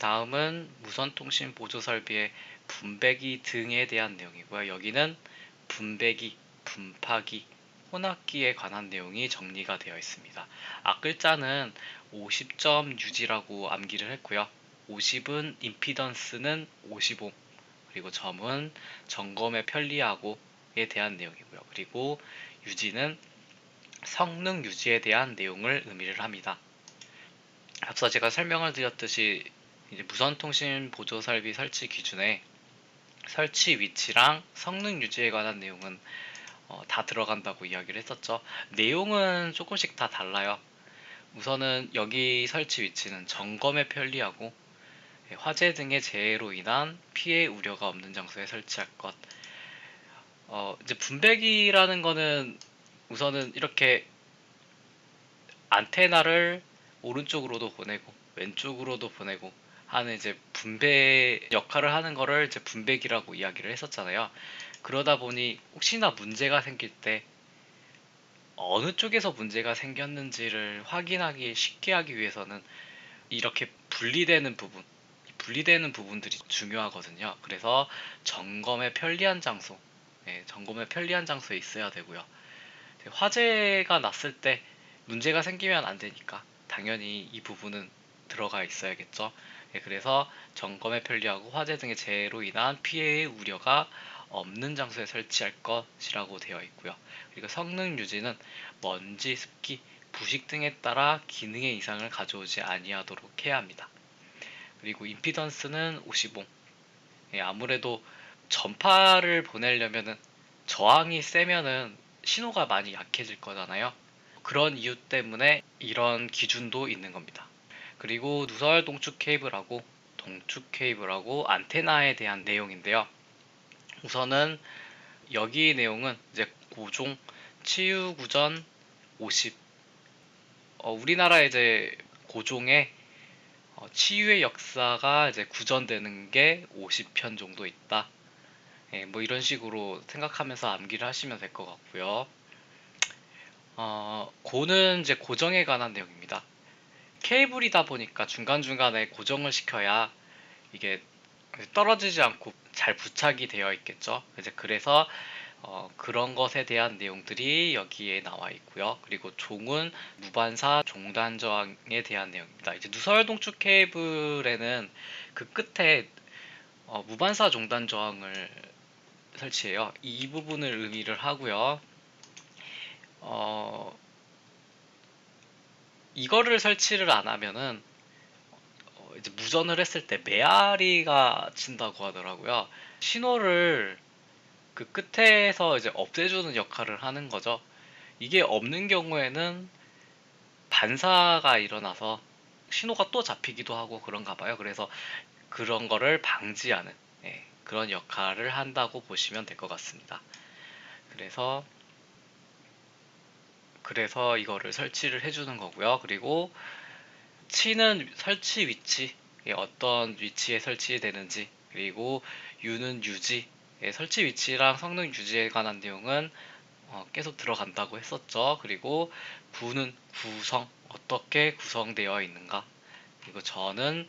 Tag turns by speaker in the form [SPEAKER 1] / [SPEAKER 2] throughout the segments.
[SPEAKER 1] 다음은 무선통신 보조 설비의 분배기 등에 대한 내용이고요. 여기는 분배기, 분파기, 혼합기에 관한 내용이 정리가 되어 있습니다. 앞글자는 50점 유지라고 암기를 했고요. 50은 임피던스는 55 그리고 점은 점검에 편리하고에 대한 내용이고요. 그리고 유지는 성능 유지에 대한 내용을 의미를 합니다. 앞서 제가 설명을 드렸듯이 이제 무선통신 보조 설비 설치 기준에 설치 위치랑 성능 유지에 관한 내용은 어, 다 들어간다고 이야기를 했었죠. 내용은 조금씩 다 달라요. 우선은 여기 설치 위치는 점검에 편리하고 예, 화재 등의 재해로 인한 피해 우려가 없는 장소에 설치할 것. 어, 이제 분배기라는 거는 우선은 이렇게 안테나를 오른쪽으로도 보내고 왼쪽으로도 보내고 하는 이제 분배 역할을 하는 거를 이제 분배기라고 이야기를 했었잖아요. 그러다 보니 혹시나 문제가 생길 때 어느 쪽에서 문제가 생겼는지를 확인하기 쉽게 하기 위해서는 이렇게 분리되는 부분, 분리되는 부분들이 중요하거든요. 그래서 점검에 편리한 장소, 예, 점검에 편리한 장소에 있어야 되고요. 화재가 났을 때 문제가 생기면 안 되니까 당연히 이 부분은 들어가 있어야겠죠. 예, 그래서 점검에 편리하고 화재 등의 재해로 인한 피해의 우려가 없는 장소에 설치할 것이라고 되어 있고요. 그리고 성능 유지는 먼지, 습기, 부식 등에 따라 기능의 이상을 가져오지 아니하도록 해야 합니다. 그리고 임피던스는 55. 예, 아무래도 전파를 보내려면은 저항이 세면은 신호가 많이 약해질 거잖아요. 그런 이유 때문에 이런 기준도 있는 겁니다. 그리고 누설 동축 케이블하고 동축 케이블하고 안테나에 대한 내용인데요. 우선은 여기 내용은 이제 고종 치유 구전 50 어, 우리나라 이제 고종에 어, 치유의 역사가 이제 구전되는 게 50편 정도 있다. 예, 뭐 이런 식으로 생각하면서 암기를 하시면 될 것 같고요. 어, 고는 이제 고정에 관한 내용입니다. 케이블이다 보니까 중간중간에 고정을 시켜야 이게 떨어지지 않고 잘 부착이 되어 있겠죠. 이제 그래서 어, 그런 것에 대한 내용들이 여기에 나와 있고요. 그리고 종은 무반사 종단 저항에 대한 내용입니다. 이제 누설 동축 케이블에는 그 끝에 어, 무반사 종단 저항을 설치해요. 이 부분을 의미를 하고요. 어, 이거를 설치를 안 하면은 어, 이제 무전을 했을 때 메아리가 친다고 하더라고요. 신호를 그 끝에서 이제 없애주는 역할을 하는 거죠. 이게 없는 경우에는 반사가 일어나서 신호가 또 잡히기도 하고 그런가 봐요. 그래서 그런 거를 방지하는 예, 그런 역할을 한다고 보시면 될 것 같습니다. 그래서 그래서 이거를 설치를 해주는 거고요. 그리고 치는 설치 위치, 예, 어떤 위치에 설치되는지, 그리고 유는 유지, 예, 설치 위치랑 성능 유지에 관한 내용은 어, 계속 들어간다고 했었죠. 그리고 부는 구성, 어떻게 구성되어 있는가, 그리고 저는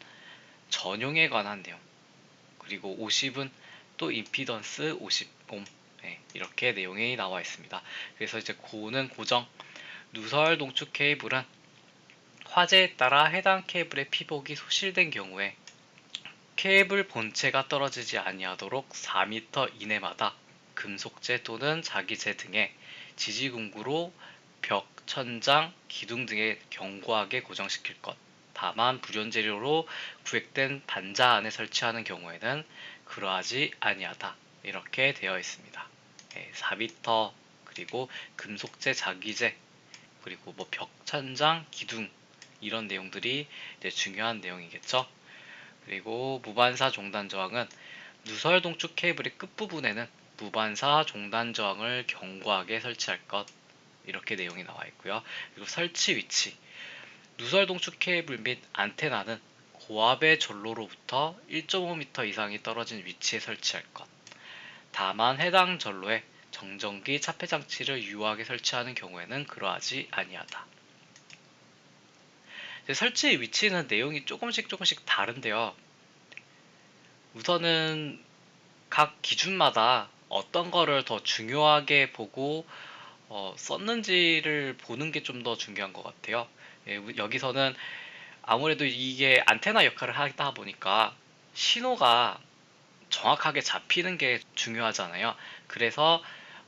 [SPEAKER 1] 전용에 관한 내용, 그리고 50은 또 임피던스 50옴, 네, 이렇게 내용이 나와 있습니다. 그래서 이제 고는 고정, 누설 동축 케이블은 화재에 따라 해당 케이블의 피복이 소실된 경우에 케이블 본체가 떨어지지 아니하도록 4m 이내마다 금속재 또는 자기재 등의 지지공구로 벽, 천장, 기둥 등에 견고하게 고정시킬 것. 다만 불연재료로 구획된 단자 안에 설치하는 경우에는 그러하지 아니하다. 이렇게 되어 있습니다. 4m 그리고 금속재, 자기재 그리고 뭐 벽천장, 기둥 이런 내용들이 중요한 내용이겠죠. 그리고 무반사 종단 저항은 누설 동축 케이블의 끝부분에는 무반사 종단 저항을 견고하게 설치할 것 이렇게 내용이 나와 있고요. 그리고 설치 위치 누설 동축 케이블 및 안테나는 고압의 전로로부터 1.5m 이상이 떨어진 위치에 설치할 것. 다만 해당 전로에 정전기 차폐 장치를 유효하게 설치하는 경우에는 그러하지 아니하다. 이제 설치 위치는 내용이 조금씩 조금씩 다른데요. 우선은 각 기준마다 어떤 거를 더 중요하게 보고 어, 썼는지를 보는 게 좀 더 중요한 것 같아요. 예, 우- 여기서는 아무래도 이게 안테나 역할을 하다 보니까 신호가 정확하게 잡히는 게 중요하잖아요. 그래서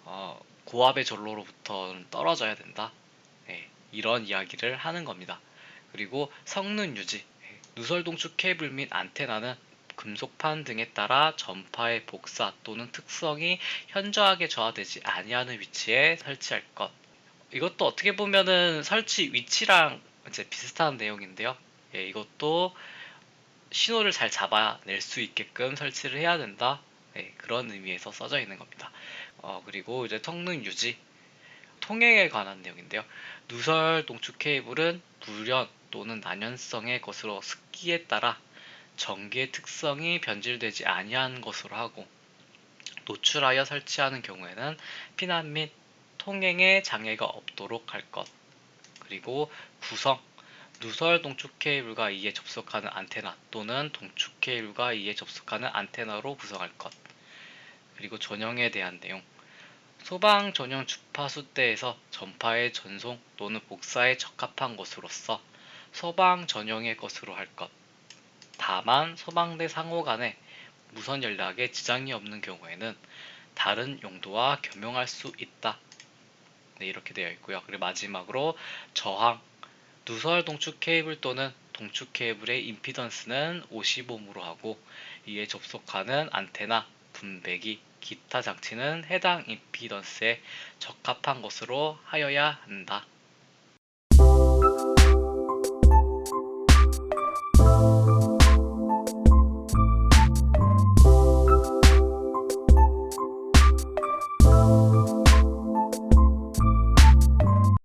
[SPEAKER 1] 어, 고압의 전로로부터는 떨어져야 된다. 예, 이런 이야기를 하는 겁니다. 그리고 성능 유지, 예, 누설 동축 케이블 및 안테나는 금속판 등에 따라 전파의 복사 또는 특성이 현저하게 저하되지 아니하는 위치에 설치할 것. 이것도 어떻게 보면은 설치 위치랑 이제 비슷한 내용인데요. 예, 이것도 신호를 잘 잡아낼 수 있게끔 설치를 해야 된다. 예, 그런 의미에서 써져 있는 겁니다. 어, 그리고 이제 성능 유지, 통행에 관한 내용인데요. 누설 동축 케이블은 불연 또는 난연성의 것으로 습기에 따라 전기의 특성이 변질되지 아니한 것으로 하고 노출하여 설치하는 경우에는 피난 및 통행에 장애가 없도록 할 것. 그리고 구성 누설 동축 케이블과 이에 접속하는 안테나 또는 동축 케이블과 이에 접속하는 안테나로 구성할 것. 그리고 전형에 대한 내용. 소방 전용 주파수대에서 전파의 전송 또는 복사에 적합한 것으로서 소방 전용의 것으로 할 것. 다만 소방대 상호 간에 무선 연락에 지장이 없는 경우에는 다른 용도와 겸용할 수 있다. 네, 이렇게 되어 있고요. 그리고 마지막으로 저항 누설 동축 케이블 또는 동축 케이블의 임피던스는 50ohm으로 하고 이에 접속하는 안테나, 분배기, 기타 장치는 해당 임피던스에 적합한 것으로 하여야 한다.